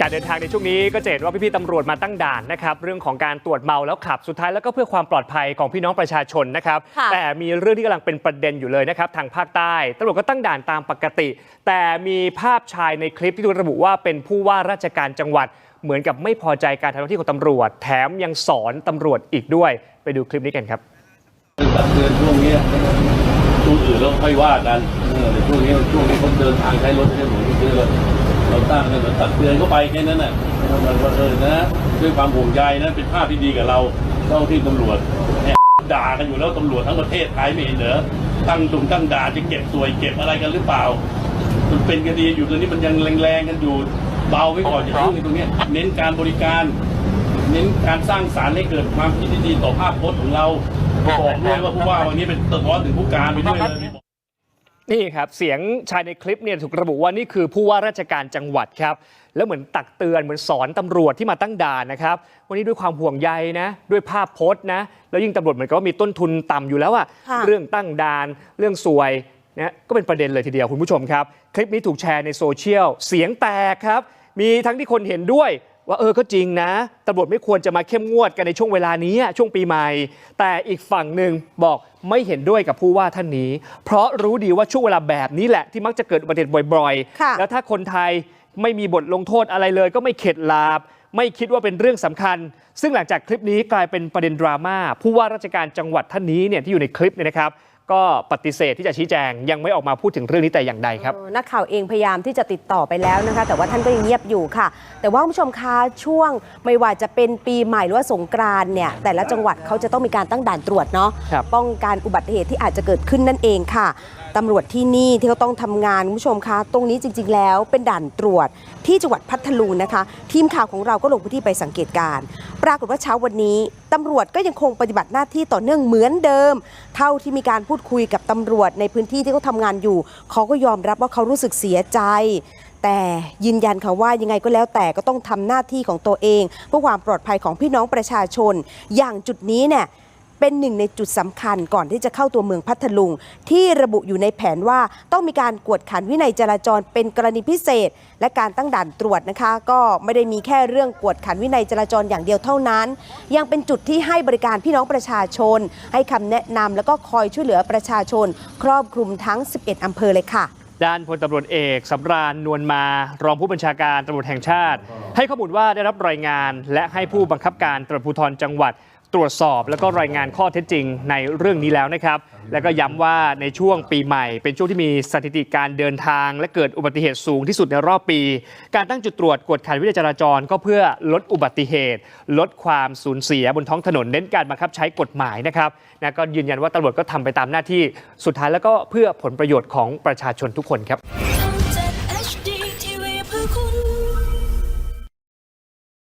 การเดินทางในช่วงนี้ก็จะเห็นว่าพี่ๆตำรวจมาตั้งด่านนะครับเรื่องของการตรวจเมาแล้วขับสุดท้ายแล้วก็เพื่อความปลอดภัยของพี่น้องประชาชนนะครับค่ะแต่มีเรื่องที่กำลังเป็นประเด็นอยู่เลยนะครับทางภาคใต้ตำรวจก็ตั้งด่านตามปกติ แต่มีภาพชายในคลิปที่ถูกระบุว่าเป็นผู้ว่าราชการจังหวัด เหมือนกับไม่พอใจการทำหน้าที่ของตำรวจ แถมยังสอนตำรวจอีกด้วย ไปดูคลิปนี้กันครับ ตักเตือนช่วงเนี้ยช่วงอื่นเราค่อยว่ากันเออแต่ช่วงนี้ช่วงนี้เขาเดินทางใช้รถใช้หมูเยอะ เราตั้งกันเราตักเตือนเข้าไปแค่นั้นน่ะมันว่าเออนะด้วยความห่วงใยนะเป็นภาพที่ดีกับเราเจ้าที่ตำรวจแอบด่ากันอยู่แล้วตำรวจทั้งประเทศไทยไม่เห็นเหรอตั้งตุ่มตั้งด่าจะเก็บสวยเก็บอะไรกันหรือเปล่า มันเป็นคดีอยู่ตอนนี้มันยังแรงๆกันอยู่เบาไว้ก่อนอย่าเพิ่งในตรงนี้เน้นการบริการเน้นการสร้างสารค์ให้เกิดความคิดที่ดีต่อภาพพจน์ของเราบอกด้วยว่าผู้ว่าวันนี้เป็นสะท้อนถึงผู้การไปด้วยเลย นี่ครับเสียงชายในคลิปเนี่ยถูกระบุว่านี่คือผู้ว่าราชการจังหวัดครับ แล้วเหมือนตักเตือนเหมือนสอนตำรวจที่มาตั้งด่านนะครับ วันนี้ด้วยความห่วงใยนะ ด้วยภาพโพสต์นะ แล้วยิ่งตำรวจเหมือนกับว่ามีต้นทุนต่ำอยู่แล้วอะค่ะเรื่องตั้งด่านเรื่องสวยนะก็เป็นประเด็นเลยทีเดียวคุณผู้ชมครับ คลิปนี้ถูกแชร์ในโซเชียลเสียงแตกครับ มีทั้งที่คนเห็นด้วย ว่าเออก็จริงนะตำรวจไม่ควรจะมาเข้มงวดกันในช่วงเวลานี้อะช่วงปีใหม่ แต่อีกฝั่งหนึ่งบอกไม่เห็นด้วยกับผู้ว่าท่านนี้ เพราะรู้ดีว่าช่วงเวลาแบบนี้แหละที่มักจะเกิดอุบัติเหตุบ่อยค่ะๆแล้วถ้าคนไทยไม่มีบทลงโทษอะไรเลย ก็ไม่เข็ดหลาบ ไม่คิดว่าเป็นเรื่องสำคัญ ซึ่งหลังจากคลิปนี้กลายเป็นประเด็นดราม่าผู้ว่าราชการจังหวัดท่านนี้เนี่ยที่อยู่ในคลิปเนี่ยนะครับ ก็ปฏิเสธที่จะชี้แจง ยังไม่ออกมาพูดถึงเรื่องนี้แต่อย่างใดครับ เออนักข่าวเองพยายามที่จะติดต่อไปแล้วนะคะ แต่ว่าท่านก็ยังเงียบอยู่ค่ะ แต่ว่าคุณผู้ชมคะช่วงไม่ว่าจะเป็นปีใหม่หรือว่าสงกรานต์เนี่ยแต่ละจังหวัดเขาจะต้องมีการตั้งด่านตรวจเนาะครับ ป้องกันอุบัติเหตุที่อาจจะเกิดขึ้นนั่นเองค่ะ ตำรวจที่นี่ที่เขาต้องทำงานคุณผู้ชมคะตรงนี้จริง ๆ แล้วเป็นด่านตรวจที่จังหวัดพัทลุงนะคะ ทีมข่าวของเราก็ลงพื้นที่ไปสังเกตการ ปรากฏว่าเช้าวันนี้ตำรวจก็ยังคงปฏิบัติหน้าที่ต่อเนื่องเหมือนเดิม เท่าที่มีการพูดคุยกับตำรวจในพื้นที่ที่เขาทำงานอยู่เขาก็ยอมรับว่าเขารู้สึกเสียใจแต่ยืนยันค่ะว่ายังไงก็แล้วแต่ก็ต้องทำหน้าที่ของตัวเอง เพื่อความปลอดภัยของพี่น้องประชาชน อย่างจุดนี้เนี่ย เป็นหนึ่งในจุดสำคัญก่อนที่จะเข้าตัวเมืองพัทลุง ที่ระบุอยู่ในแผนว่าต้องมีการกวดขันวินัยจราจรเป็นกรณีพิเศษ และการตั้งด่านตรวจนะคะ ก็ไม่ได้มีแค่เรื่องกวดขันวินัยจราจรอย่างเดียวเท่านั้น ยังเป็นจุดที่ให้บริการพี่น้องประชาชน ให้คำแนะนำแล้วก็คอยช่วยเหลือประชาชน ครอบคลุมทั้ง 11อำเภอเลยค่ะด้านพลตำรวจเอกสำราญนวลมา รองผู้บัญชาการตำรวจแห่งชาติ ให้ข้อมูลว่าได้รับรายงาน และให้ผู้บังคับการตำรวจภูธรจังหวัด ตรวจสอบแล้วก็รายงานข้อเท็จจริงในเรื่องนี้แล้วนะครับ แล้วก็ย้ำว่าในช่วงปีใหม่ เป็นช่วงที่มีสถิติการเดินทาง และเกิดอุบัติเหตุสูงที่สุดในรอบปี การตั้งจุดตรวจกวดขันวินัยจราจร ก็เพื่อลดอุบัติเหตุ ลดความสูญเสียบนท้องถนนเน้นการบังคับใช้กฎหมายนะครับนะก็ยืนยันว่าตำรวจก็ทำไปตามหน้าที่สุดท้ายแล้วก็เพื่อผลประโยชน์ของประชาชนทุกคนครับ